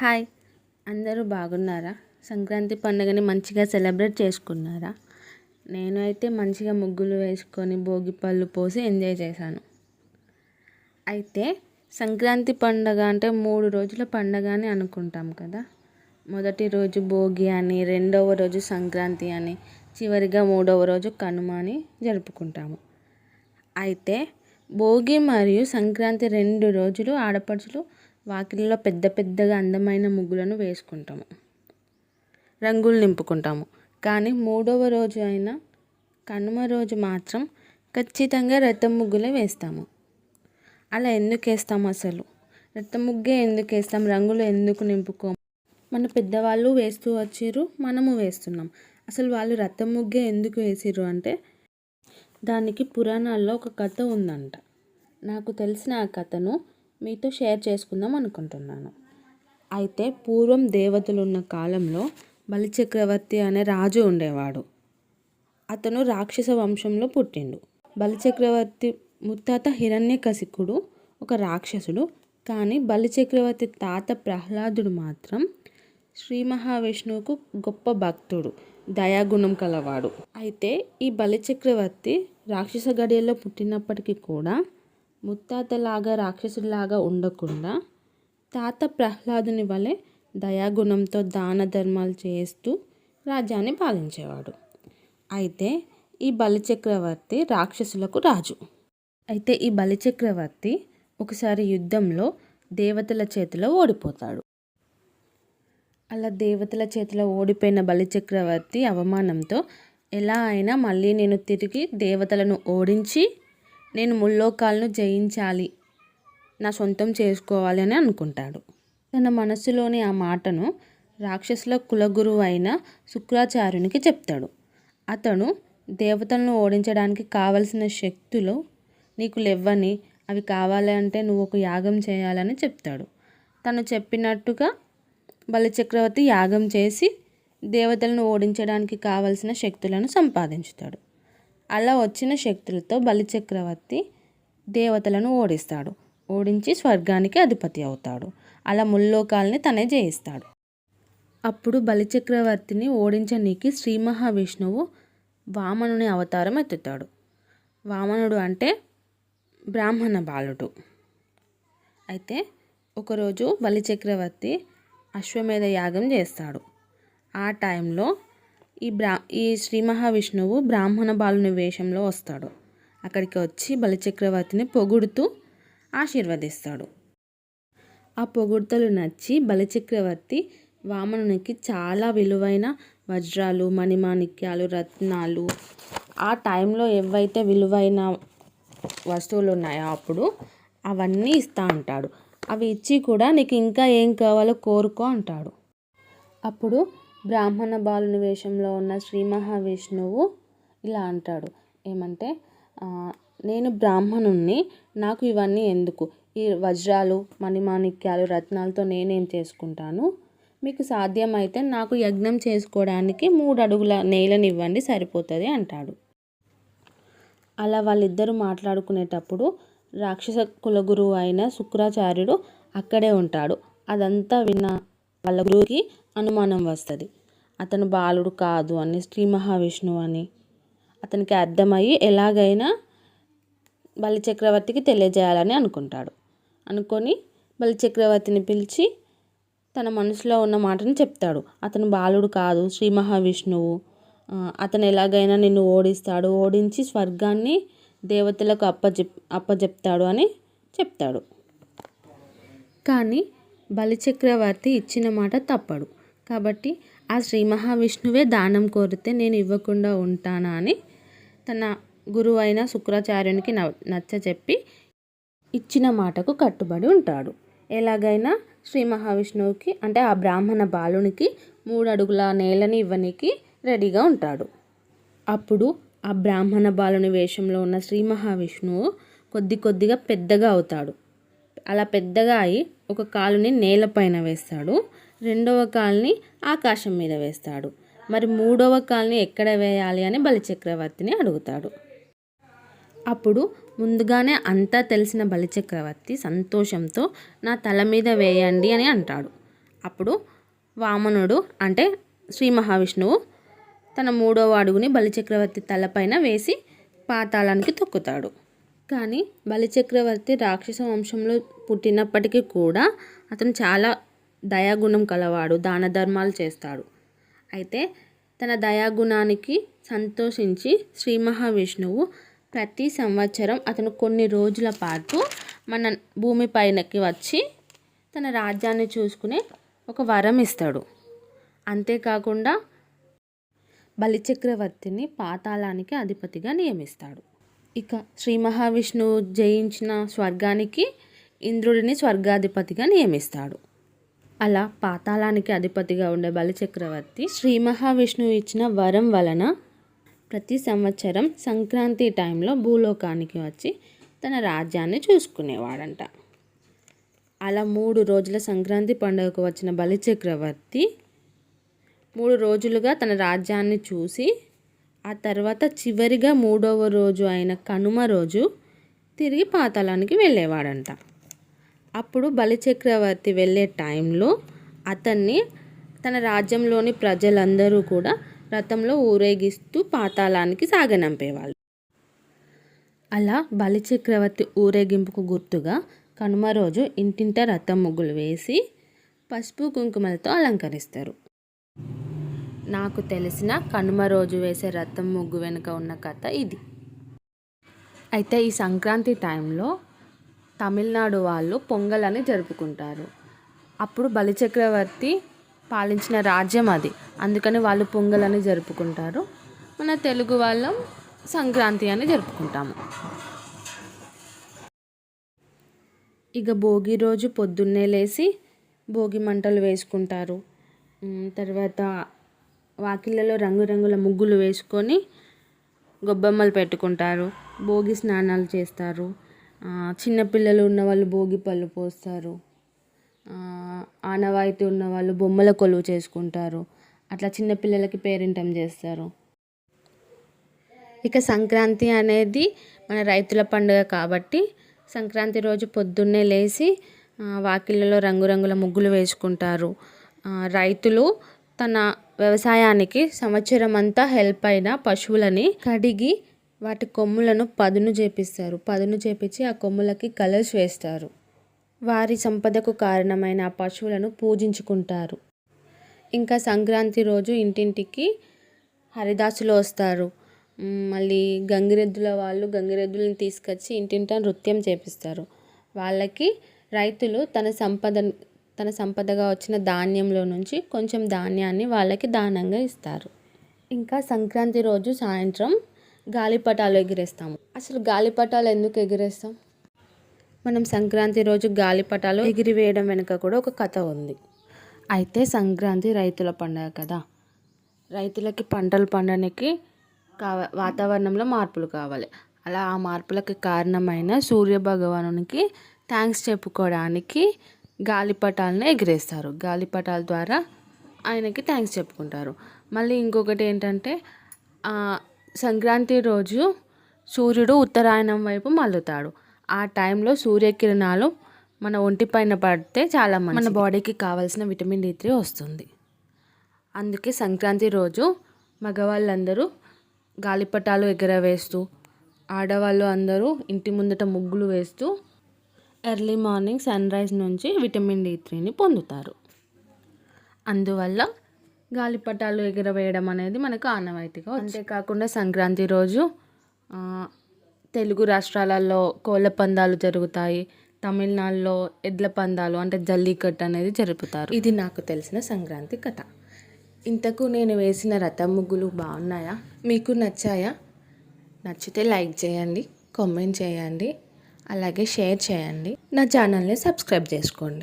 Hi. అందరూ బాగున్నారా? సంక్రాంతి పండుగని మంచిగా సెలబ్రేట్ చేసుకున్నారా? నేను అయితే మంచిగా ముగ్గులు వేసుకొని భోగి పళ్ళు పోసి ఎంజాయ్ చేశాను. అయితే సంక్రాంతి పండగ అంటే మూడు రోజుల పండగ అని అనుకుంటాం కదా. మొదటి రోజు భోగి అని రెండవ రోజు సంక్రాంతి అని చివరిగా మూడవ రోజు కనుమ అని జరుపుకుంటాము. అయితే భోగి మరియు సంక్రాంతి రెండు రోజులు ఆడపడుచులు వాకిలిలో పెద్ద పెద్దగా అందమైన ముగ్గులను వేసుకుంటాము. రంగులు నింపుకుంటాము. కానీ మూడవ రోజు అయిన కనుమ రోజు మాత్రం ఖచ్చితంగా రథం ముగ్గులే వేస్తాము. అలా ఎందుకు వేస్తాము అసలు? రథం ముగ్గే ఎందుకు వేస్తాం? రంగులు ఎందుకు నింపుకోము? మన పెద్దవాళ్ళు వేస్తూ వచ్చిర్రు మనము వేస్తున్నాం. అసలు వాళ్ళు రథం ముగ్గే ఎందుకు వేసిర్రు అంటే దానికి పురాణాల్లో ఒక కథ ఉందంట. నాకు తెలిసిన ఆ కథను మీతో షేర్ చేసుకుందాం అనుకుంటున్నాను. అయితే పూర్వం దేవతలు ఉన్న కాలంలో బలిచక్రవర్తి అనే రాజు ఉండేవాడు. అతను రాక్షస వంశంలో పుట్టిండు. బలిచక్రవర్తి ముత్తాత హిరణ్యకశికుడు ఒక రాక్షసుడు. కానీ బలిచక్రవర్తి తాత ప్రహ్లాదుడు మాత్రం శ్రీ మహావిష్ణువుకు గొప్ప భక్తుడు దయాగుణం కలవాడు. అయితే ఈ బలిచక్రవర్తి రాక్షస గడియల్లో పుట్టినప్పటికీ కూడా ముత్తాతలాగా రాక్షసుడిలాగా ఉండకుండా తాత ప్రహ్లాదుని వలె దయాగుణంతో దాన ధర్మాలు చేస్తూ రాజ్యాన్ని పాలించేవాడు. అయితే ఈ బలిచక్రవర్తి రాక్షసులకు రాజు. అయితే ఈ బలిచక్రవర్తి ఒకసారి యుద్ధంలో దేవతల చేతిలో ఓడిపోతాడు. అలా దేవతల చేతిలో ఓడిపోయిన బలిచక్రవర్తి అవమానంతో ఎలా అయినా మళ్ళీ నేను తిరిగి దేవతలను ఓడించి నేను ముల్లోకాలను జయించాలి. నా సొంతం చేసుకోవాలి అని అనుకుంటాడు. తన మనసులోని ఆ మాటను రాక్షసుల కులగురువు అయిన శుక్రాచార్యునికి చెప్తాడు. అతను దేవతలను ఓడించడానికి కావలసిన శక్తులు నీకు లేవని అవి కావాలంటే నువ్వు ఒక యాగం చేయాలని చెప్తాడు. తను చెప్పినట్టుగా బలిచక్రవర్తి యాగం చేసి దేవతలను ఓడించడానికి కావలసిన శక్తులను సంపాదించుతాడు. అలా వచ్చిన శక్తులతో బలిచక్రవర్తి దేవతలను ఓడిస్తాడు. ఓడించి స్వర్గానికి అధిపతి అవుతాడు. అలా ముల్లోకాల్ని తనే జయిస్తాడు. అప్పుడు బలిచక్రవర్తిని ఓడించనీకి శ్రీ మహావిష్ణువు వామనుని అవతారం ఎత్తుతాడు. వామనుడు అంటే బ్రాహ్మణ బాలుడు. అయితే ఒకరోజు బలిచక్రవర్తి అశ్వమేధ యాగం చేస్తాడు. ఆ టైంలో ఈ బ్రా ఈ శ్రీ మహావిష్ణువు బ్రాహ్మణ బాలుని వేషంలో వస్తాడు. అక్కడికి వచ్చి బలిచక్రవర్తిని పొగుడుతూ ఆశీర్వదిస్తాడు. ఆ పొగుడుతలు నచ్చి బలిచక్రవర్తి వామనునికి చాలా విలువైన వజ్రాలు మణిమాణిక్యాలు రత్నాలు ఆ టైంలో ఏవైతే విలువైన వస్తువులు ఉన్నాయో అప్పుడు అవన్నీ ఇస్తా అంటాడు. అవి ఇచ్చి కూడా నీకు ఇంకా ఏం కావాలో కోరుకో అంటాడు. అప్పుడు బ్రాహ్మణ బాలుని వేషంలో ఉన్న శ్రీ మహావిష్ణువు ఇలా అంటాడు. ఏమంటే నేను బ్రాహ్మణుణ్ణి నాకు ఇవన్నీ ఎందుకు? ఈ వజ్రాలు మణిమాణిక్యాలు రత్నాలతో నేనేం చేసుకుంటాను? మీకు సాధ్యమైతే నాకు యజ్ఞం చేసుకోవడానికి మూడు అడుగుల నేలను ఇవ్వండి సరిపోతుంది అంటాడు. అలా వాళ్ళిద్దరూ మాట్లాడుకునేటప్పుడు రాక్షస కులగురువు అయిన శుక్రాచార్యుడు అక్కడే ఉంటాడు. అదంతా విన్న వాళ్ళ గురువుకి అనుమానం వస్తుంది. అతను బాలుడు కాదు అని శ్రీ మహావిష్ణువు అని. అతనికి అర్థమయ్యి ఎలాగైనా బలిచక్రవర్తికి తెలియజేయాలని అనుకుంటాడు. అనుకొని బలిచక్రవర్తిని పిలిచి తన మనసులో ఉన్న మాటను చెప్తాడు. అతను బాలుడు కాదు శ్రీ మహావిష్ణువు. అతను ఎలాగైనా నిన్ను ఓడిస్తాడు. ఓడించి స్వర్గాన్ని దేవతలకు అప్పజెప్ అప్పజెప్తాడు అని చెప్తాడు. కానీ బలిచక్రవర్తి ఇచ్చిన మాట తప్పడు. కాబట్టి ఆ శ్రీ మహావిష్ణువే దానం కోరితే నేను ఇవ్వకుండా ఉంటానా అని తన గురువైన శుక్రాచార్యునికి నచ్చ చెప్పి ఇచ్చిన మాటకు కట్టుబడి ఉంటాడు. ఎలాగైనా శ్రీ మహావిష్ణువుకి అంటే ఆ బ్రాహ్మణ బాలునికి మూడు అడుగుల నేలని ఇవ్వనికి రెడీగా ఉంటాడు. అప్పుడు ఆ బ్రాహ్మణ బాలుని వేషంలో ఉన్న శ్రీ మహావిష్ణువు కొద్ది కొద్దిగా పెద్దగా అవుతాడు. అలా పెద్దగా అయి ఒక కాలుని నేలపైన వేస్తాడు. రెండవ కాలుని ఆకాశం మీద వేస్తాడు. మరి మూడవ కాలుని ఎక్కడ వేయాలి అని బలిచక్రవర్తిని అడుగుతాడు. అప్పుడు ముందుగానే అంతా తెలిసిన బలిచక్రవర్తి సంతోషంతో నా తల మీద వేయండి అని అంటాడు. అప్పుడు వామనుడు అంటే శ్రీ మహావిష్ణువు తన మూడవ అడుగుని బలిచక్రవర్తి తలపైన వేసి పాతాళానికి తొక్కుతాడు. కానీ బలిచక్రవర్తి రాక్షస వంశంలో పుట్టినప్పటికీ కూడా అతను చాలా దయాగుణం కలవాడు దాన ధర్మాలు చేస్తాడు. అయితే తన దయాగుణానికి సంతోషించి శ్రీ మహావిష్ణువు ప్రతి సంవత్సరం అతను కొన్ని రోజుల పాటు మన భూమి పైనకి వచ్చి తన రాజ్యాన్ని చూసుకునే ఒక వరం ఇస్తాడు. అంతేకాకుండా బలిచక్రవర్తిని పాతాళానికి అధిపతిగా నియమిస్తాడు. ఇక శ్రీ మహావిష్ణువు జయించిన స్వర్గానికి ఇంద్రుడిని స్వర్గాధిపతిగా నియమిస్తాడు. అలా పాతాళానికి అధిపతిగా ఉండే బలిచక్రవర్తి శ్రీ మహావిష్ణువు ఇచ్చిన వరం వలన ప్రతి సంవత్సరం సంక్రాంతి టైంలో భూలోకానికి వచ్చి తన రాజ్యాన్ని చూసుకునేవాడంట. అలా మూడు రోజుల సంక్రాంతి పండుగకు వచ్చిన బలిచక్రవర్తి మూడు రోజులుగా తన రాజ్యాన్ని చూసి ఆ తర్వాత చివరిగా మూడవ రోజు అయిన కనుమ రోజు తిరిగి పాతాళానికి వెళ్ళేవాడంట. అప్పుడు బలిచక్రవర్తి వెళ్ళే టైంలో అతన్ని తన రాజ్యంలోని ప్రజలందరూ కూడా రథంలో ఊరేగిస్తూ పాతాళానికి సాగనంపేవాళ్ళు. అలా బలిచక్రవర్తి ఊరేగింపుకు గుర్తుగా కనుమ రోజు ఇంటింట రథం ముగ్గులు వేసి పసుపు కుంకుమలతో అలంకరిస్తారు. నాకు తెలిసిన కనుమ రోజు వేసే రథం ముగ్గు వెనుక ఉన్న కథ ఇది. అయితే ఈ సంక్రాంతి టైంలో తమిళనాడు వాళ్ళు పొంగల్ అని జరుపుకుంటారు. అప్పుడు బలిచక్రవర్తి పాలించిన రాజ్యం అది. అందుకని వాళ్ళు పొంగల్ అని జరుపుకుంటారు. మన తెలుగు వాళ్ళం సంక్రాంతి అని జరుపుకుంటాము. ఇక భోగి రోజు పొద్దున్నే లేచి భోగి మంటలు వేసుకుంటారు. తర్వాత వాకిళ్ళలో రంగురంగుల ముగ్గులు వేసుకొని గొబ్బెమ్మలు పెట్టుకుంటారు. భోగి స్నానాలు చేస్తారు. చిన్నపిల్లలు ఉన్నవాళ్ళు భోగి పళ్ళు పోస్తారు. ఆనవాయితీ ఉన్న వాళ్ళు బొమ్మల కొలువు చేసుకుంటారు. అట్లా చిన్నపిల్లలకి పేరింటం చేస్తారు. ఇక సంక్రాంతి అనేది మన రైతుల పండుగ కాబట్టి సంక్రాంతి రోజు పొద్దున్నే లేచి వాకిళ్ళలో రంగురంగుల ముగ్గులు వేసుకుంటారు. రైతులు తన వ్యవసాయానికి సంవత్సరం అంతా హెల్ప్ అయిన పశువులని కడిగి వాటి కొమ్ములను పదును చేపిస్తారు. పదును చేపించి ఆ కొమ్ములకి కలర్స్ వేస్తారు. వారి సంపదకు కారణమైన ఆ పశువులను పూజించుకుంటారు. ఇంకా సంక్రాంతి రోజు ఇంటింటికి హరిదాసులు వస్తారు. మళ్ళీ గంగిరెద్దుల వాళ్ళు గంగిరెద్దులను తీసుకొచ్చి ఇంటింట నృత్యం చేపిస్తారు. వాళ్ళకి రైతులు తన సంపద తన సంపదగా వచ్చిన ధాన్యంలో నుంచి కొంచెం ధాన్యాన్ని వాళ్ళకి దానంగా ఇస్తారు. ఇంకా సంక్రాంతి రోజు సాయంత్రం గాలిపటాలు ఎగిరేస్తాము. అసలు గాలిపటాలు ఎందుకు ఎగిరేస్తాం? మనం సంక్రాంతి రోజు గాలిపటాలు ఎగిరివేయడం వెనుక కూడా ఒక కథ ఉంది. అయితే సంక్రాంతి రైతుల పండుగ కదా. రైతులకి పంటలు పండడానికి కావ వాతావరణంలో మార్పులు కావాలి. అలా ఆ మార్పులకి కారణమైన సూర్య భగవానునికి థ్యాంక్స్ చెప్పుకోవడానికి గాలిపటాలను ఎగిరేస్తారు. గాలిపటాల ద్వారా ఆయనకి థ్యాంక్స్ చెప్పుకుంటారు. మళ్ళీ ఇంకొకటి ఏంటంటే సంక్రాంతి రోజు సూర్యుడు ఉత్తరాయణం వైపు మల్లుతాడు. ఆ టైంలో సూర్యకిరణాలు మన ఒంటిపైన పడితే చాలా. మన బాడీకి కావాల్సిన విటమిన్ డి త్రీ వస్తుంది. అందుకే సంక్రాంతి రోజు మగవాళ్ళందరూ గాలిపటాలు ఎగరవేస్తూ ఆడవాళ్ళు అందరూ ఇంటి ముందట ముగ్గులు వేస్తూ ఎర్లీ మార్నింగ్ సన్ రైజ్ నుంచి విటమిన్ డి త్రీని పొందుతారు. అందువల్ల గాలిపటాలు ఎగరవేయడం అనేది మనకు ఆనవాయితీగా అంతేకాకుండా సంక్రాంతి రోజు తెలుగు రాష్ట్రాలలో కోళ్ళ పందాలు జరుగుతాయి. తమిళనాడులో ఎడ్ల పందాలు అంటే జల్లికట్టు అనేది జరుపుతారు. ఇది నాకు తెలిసిన సంక్రాంతి కథ. ఇంతకు నేను వేసిన రథం ముగ్గులు బాగున్నాయా? మీకు నచ్చాయా? నచ్చితే లైక్ చేయండి కామెంట్ చేయండి. అలాగే షేర్ చేయండి. నా ఛానల్ని సబ్స్క్రైబ్ చేసుకోండి.